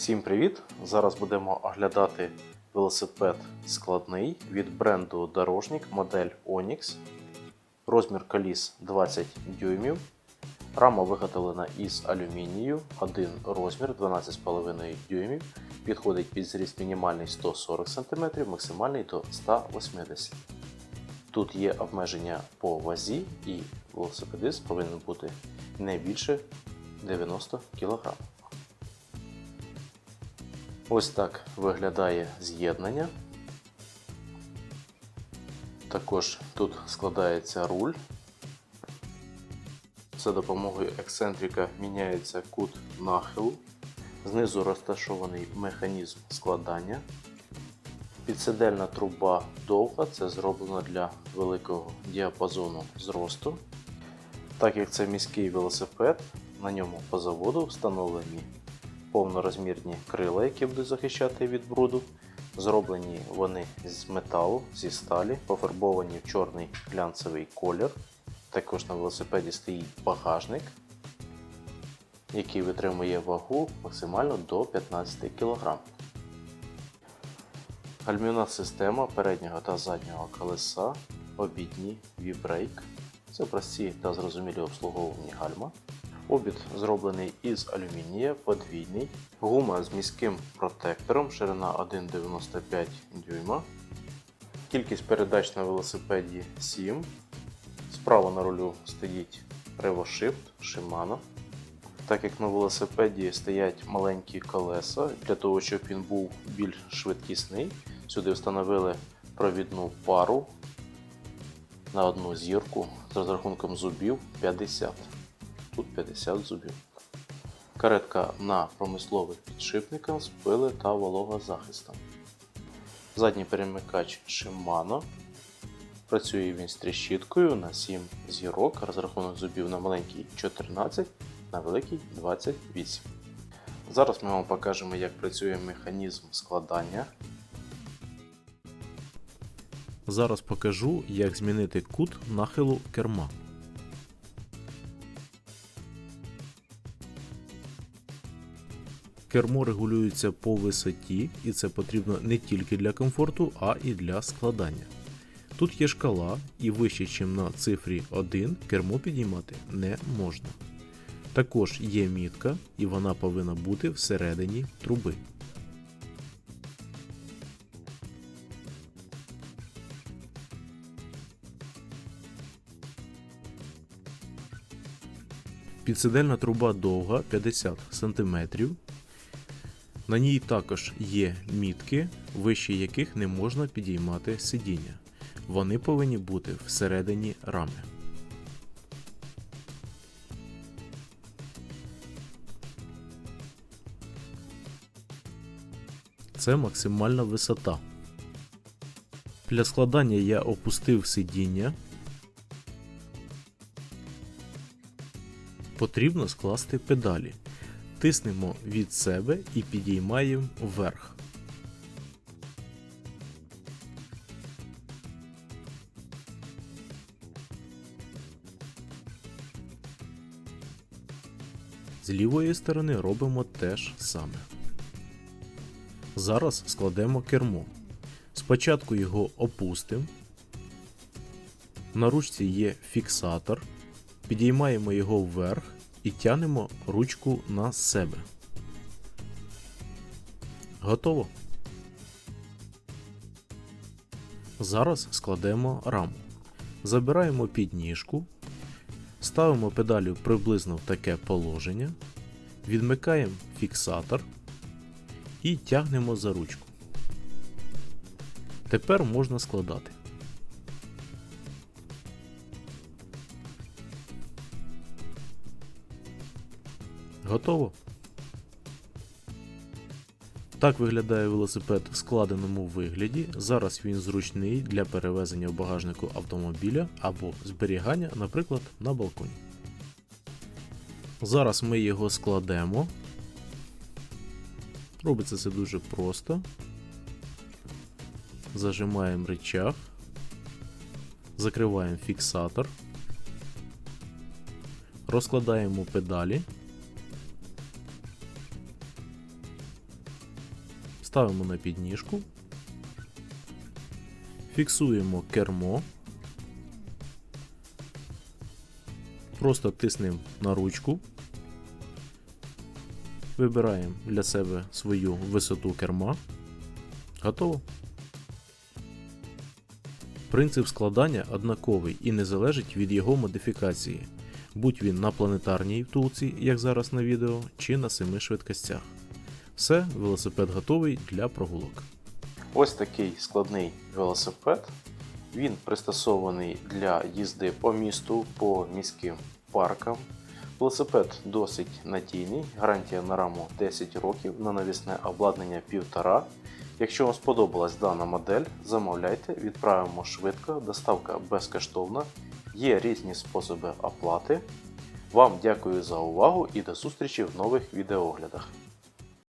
Всім привіт! Зараз будемо оглядати велосипед складний від бренду Дорожник модель Onyx. Розмір коліс 20 дюймів. Рама виготовлена із алюмінію, один розмір 12,5 дюймів. Підходить під зріст мінімальний 140 см, максимальний до 180 см. Тут є обмеження по вазі і велосипедист повинен бути не більше 90 кг. Ось так виглядає з'єднання. Також тут складається руль. За допомогою ексцентрика міняється кут нахилу. Знизу розташований механізм складання. Підсидельна труба довга, це зроблено для великого діапазону зросту. Так як це міський велосипед, на ньому по заводу встановлені повнорозмірні крила, які будуть захищати від бруду. Зроблені вони з металу, зі сталі, пофарбовані в чорний глянцевий колір. Також на велосипеді стоїть багажник, який витримує вагу максимально до 15 кг. Гальмівна система переднього та заднього колеса, обідні V-Brake. Це прості та зрозумілі обслуговувані гальма. Обід зроблений із алюмінія, подвійний, гума з міським протектором, ширина 1,95 дюйма. Кількість передач на велосипеді 7. Справа на рулю стоїть RevoShift Shimano. Так як на велосипеді стоять маленькі колеса, для того, щоб він був більш швидкісний, сюди встановили провідну пару на одну зірку з розрахунком зубів 50 тут 50 зубів. Каретка на промислових підшипниках з пили та вологозахистом. Задній перемикач Shimano. Працює він з тріщіткою на 7 зірок, розрахунок зубів на маленький 14, на великий 28. Зараз ми вам покажемо, як працює механізм складання. Зараз покажу, як змінити кут нахилу керма. Кермо регулюється по висоті, і це потрібно не тільки для комфорту, а і для складання. Тут є шкала, і вище, ніж на цифрі 1, кермо підіймати не можна. Також є мітка, і вона повинна бути всередині труби. Підсидельна труба довга 50 см. На ній також є мітки, вище яких не можна підіймати сидіння. Вони повинні бути всередині рами. Це максимальна висота. Для складання я опустив сидіння. Потрібно скласти педалі. Тиснемо від себе і підіймаємо вверх. З лівої сторони робимо те ж саме. Зараз складемо кермо. Спочатку його опустимо. На ручці є фіксатор. Підіймаємо його вверх і тянемо ручку на себе. Готово. Зараз складемо раму. Забираємо підніжку, ставимо педалю приблизно в таке положення, відмикаємо фіксатор і тягнемо за ручку. Тепер можна складати. Готово. Так виглядає велосипед в складеному вигляді. Зараз він зручний для перевезення в багажнику автомобіля або зберігання, наприклад, на балконі. Зараз ми його складемо. Робиться це дуже просто. Зажимаємо рычаг, закриваємо фіксатор, розкладаємо педалі. Ставимо на підніжку, фіксуємо кермо, просто тиснемо на ручку, вибираємо для себе свою висоту керма. Готово. Принцип складання однаковий і не залежить від його модифікації, будь він на планетарній втулці, як зараз на відео, чи на семи швидкостях. Все, велосипед готовий для прогулок. Ось такий складний велосипед. Він пристосований для їзди по місту, по міським паркам. Велосипед досить надійний, гарантія на раму 10 років, на навісне обладнання 1,5. Якщо вам сподобалась дана модель, замовляйте, відправимо швидко, доставка безкоштовна, є різні способи оплати. Вам дякую за увагу і до зустрічі в нових відеооглядах.